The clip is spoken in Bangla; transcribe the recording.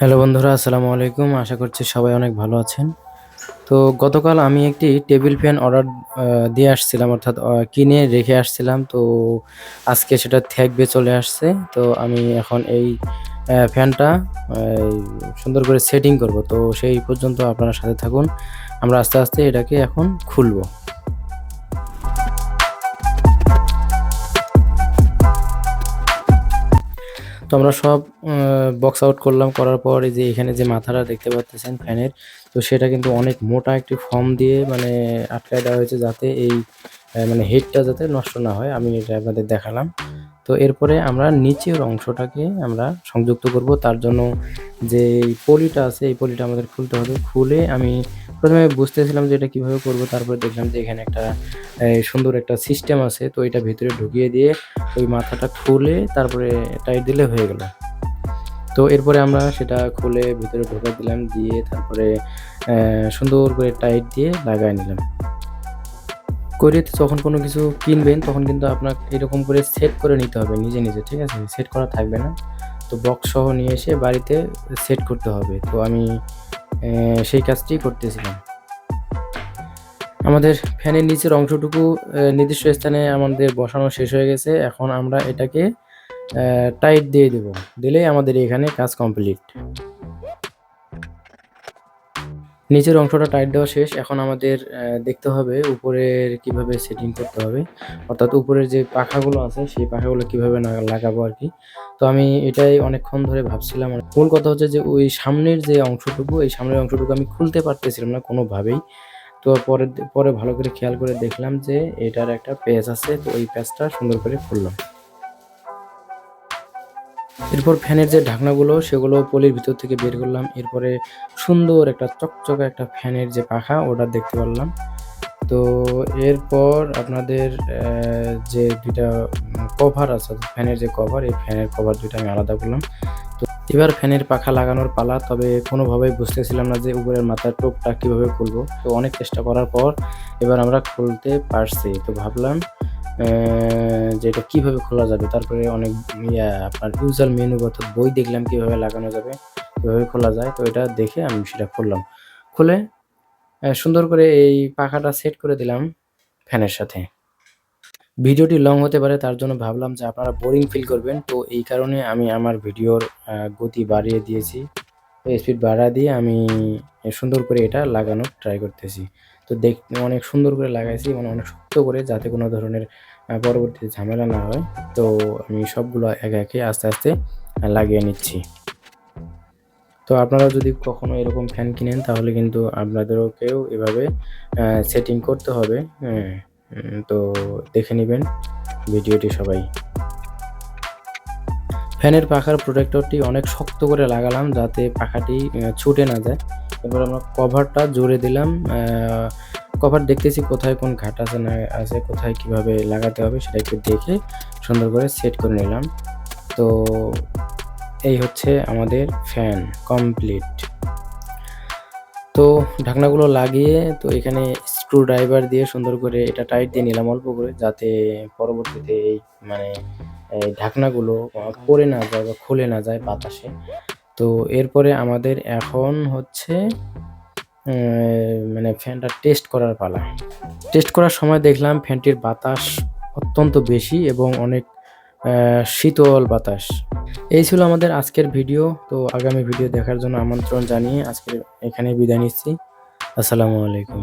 হ্যালো বন্ধুরা, আসসালামু আলাইকুম। আশা করছি সবাই অনেক ভালো আছেন। তো গতকাল আমি একটি টেবিল ফ্যান অর্ডার দিয়ে আসছিলাম, অর্থাৎ কিনে রেখে আসছিলাম। তো আজকে সেটা থাকবে চলে আসছে। তো আমি এখন এই ফ্যানটা সুন্দর করে সেটিং করব। তো সেই পর্যন্ত আপনারা সাথে থাকুন। আমরা আস্তে আস্তে এটাকে এখন খুলবো। তো আমরা সব বক্স আউট করলাম, করার পর এই যে এখানে যে মাথাটা দেখতে পাচ্ছেন ফ্যানের, তো সেটা কিন্তু অনেক মোটা একটি ফর্ম দিয়ে মানে আটকায় দেওয়া হয়েছে যাতে এই মানে হেডটা যাতে নষ্ট না হয়। আমি এটা আপনাদের দেখালাম। তো এরপরে আমরা নিচের অংশটাকে আমরা সংযুক্ত করব। তার জন্য যে পলিটা আছে, এই পলিটা আমাদের খুলতে হবে। খুলে আমি প্রথমে বুঝতেছিলাম যে এটা কীভাবে করব, তারপরে দেখলাম যে এখানে একটা সুন্দর একটা সিস্টেম আছে। তো এটা ভিতরে ঢুকিয়ে দিয়ে ওই মাথাটা খুলে তারপরে টাইট দিলে হয়ে গেল। তো এরপরে আমরা সেটা খুলে ভিতরে ঢোকা দিলাম, দিয়ে তারপরে সুন্দর করে টাইট দিয়ে লাগাই নিলাম। করে যখন কোনো কিছু কিনবেন, তখন কিন্তু আপনার এরকম করে সেট করে নিতে হবে নিজে নিজে, ঠিক আছে? সেট করা থাকবে না। তো বক্স সহ নিয়ে এসে বাড়িতে সেট করতে হবে। তো আমি সেই কাজটি করতেছিলাম। আমাদের ফ্যানের নিচের অংশটুকু নির্দিষ্ট স্থানে আমাদের বসানো শেষ হয়ে গেছে। এখন আমরা এটাকে টাইট দিয়ে দেব। দিলেই আমাদের এখানে কাজ কমপ্লিট নিচের অংশটা টাইট দেওয়া শেষ। এখন আমাদের দেখতে হবে উপরের কীভাবে সেটিং করতে হবে। অর্থাৎ উপরের যে পাখাগুলো আছে, সেই পাখাগুলো কীভাবে লাগাবো আর কি। তো আমি এটাই অনেকক্ষণ ধরে ভাবছিলাম মূল কথা হচ্ছে যে, ওই সামনের যে অংশটুকু, এই সামনের অংশটুকু আমি খুলতে পারতেছিলাম না কোনোভাবেই। তো পরে পরে ভালো করে খেয়াল করে দেখলাম যে, এটার একটা পেজ আছে। তো ওই পেজটা সুন্দর করে খুললাম। এরপর ফ্যানের যে ঢাকনাগুলো, সেগুলো পলির ভিতর থেকে বের করলাম। এরপরে সুন্দর একটা চকচকে একটা ফ্যানের যে পাখা, ওটা দেখতে পারলাম। তো এরপর আপনাদের যে দুইটা কভার আছে, ফ্যানের যে কভার, এই ফ্যানের কভার দুইটা আমি আলাদা করলাম। তো এবার ফ্যানের পাখা লাগানোর পালা, তবে কোনোভাবেই বুঝতেছিলাম না যে উপরের মাথার টোপটা কীভাবে খুলবো। তো অনেক চেষ্টা করার পর এবার আমরা খুলতে পারছি। তো ভাবলাম যে এটা কীভাবে খোলা যাবে, তারপরে অনেক ইয়া, আপনার ইউজার মেনু অর্থাৎ বই দেখলাম কীভাবে লাগানো যাবে, কীভাবে খোলা যায়, তো এটা দেখে আমি সেটা খুললাম। খুলে সুন্দর করে এই পাখাটা সেট করে দিলাম ফ্যানের সাথে। ভিডিওটি লং হতে পারে, তার জন্য ভাবলাম যে আপনারা বোরিং ফিল করবেন, তো এই কারণে আমি আমার ভিডিওর গতি বাড়িয়ে দিয়েছি। স্পিড বাড়া দিয়ে আমি সুন্দর করে এটা লাগানোর ট্রাই করতেছি। তো দেখ, অনেক সুন্দর করে লাগাইছি মানে অনেক শক্ত করে যাতে কোনো ধরনের পরবর্তীতে ঝামেলা না হয়। তো আমি সবগুলো একে একে আস্তে আস্তে লাগিয়ে নিচ্ছি। তো আপনারা যদি কখনো এরকম ফ্যান কিনেন, তাহলে কিন্তু আপনাদেরকেও এভাবে সেটিং করতে হবে। হ্যাঁ তো দেখে নেবেন ভিডিওটি সবাই। ফ্যানের পাখার প্রোটেক্টরটি অনেক শক্ত করে লাগালাম যাতে পাখাটি ছুটে না যায়। এবার আমরা কভারটা জুড়ে দিলাম। কভার দেখতেছি কোথায় কোন ঘাট আছে না আছে, কোথায় কীভাবে লাগাতে হবে সেটা একটু দেখে সুন্দর করে সেট করে নিলাম। তো এই হচ্ছে আমাদের ফ্যান কমপ্লিট। তো ঢাকনাগুলো লাগিয়ে তো এখানে স্ক্রু ড্রাইভার দিয়ে সুন্দর করে এটা টাইট দিয়ে নিলাম অল্প করে, যাতে পরবর্তীতে এই মানে ঢাকনাগুলো পড়ে না যায় বা খুলে না যায় বাতাসে। তো এরপরে আমাদের এখন হচ্ছে মানে ফ্যানটা টেস্ট করার পালা। টেস্ট করার সময় দেখলাম ফ্যানটির বাতাস অত্যন্ত বেশি এবং অনেক শীতল বাতাস। এই ছিল আমাদের আজকের ভিডিও। তো আগামী ভিডিও দেখার জন্য আমন্ত্রণ জানিয়ে আজকে এখানে বিদায় নিচ্ছি। আসসালামু আলাইকুম।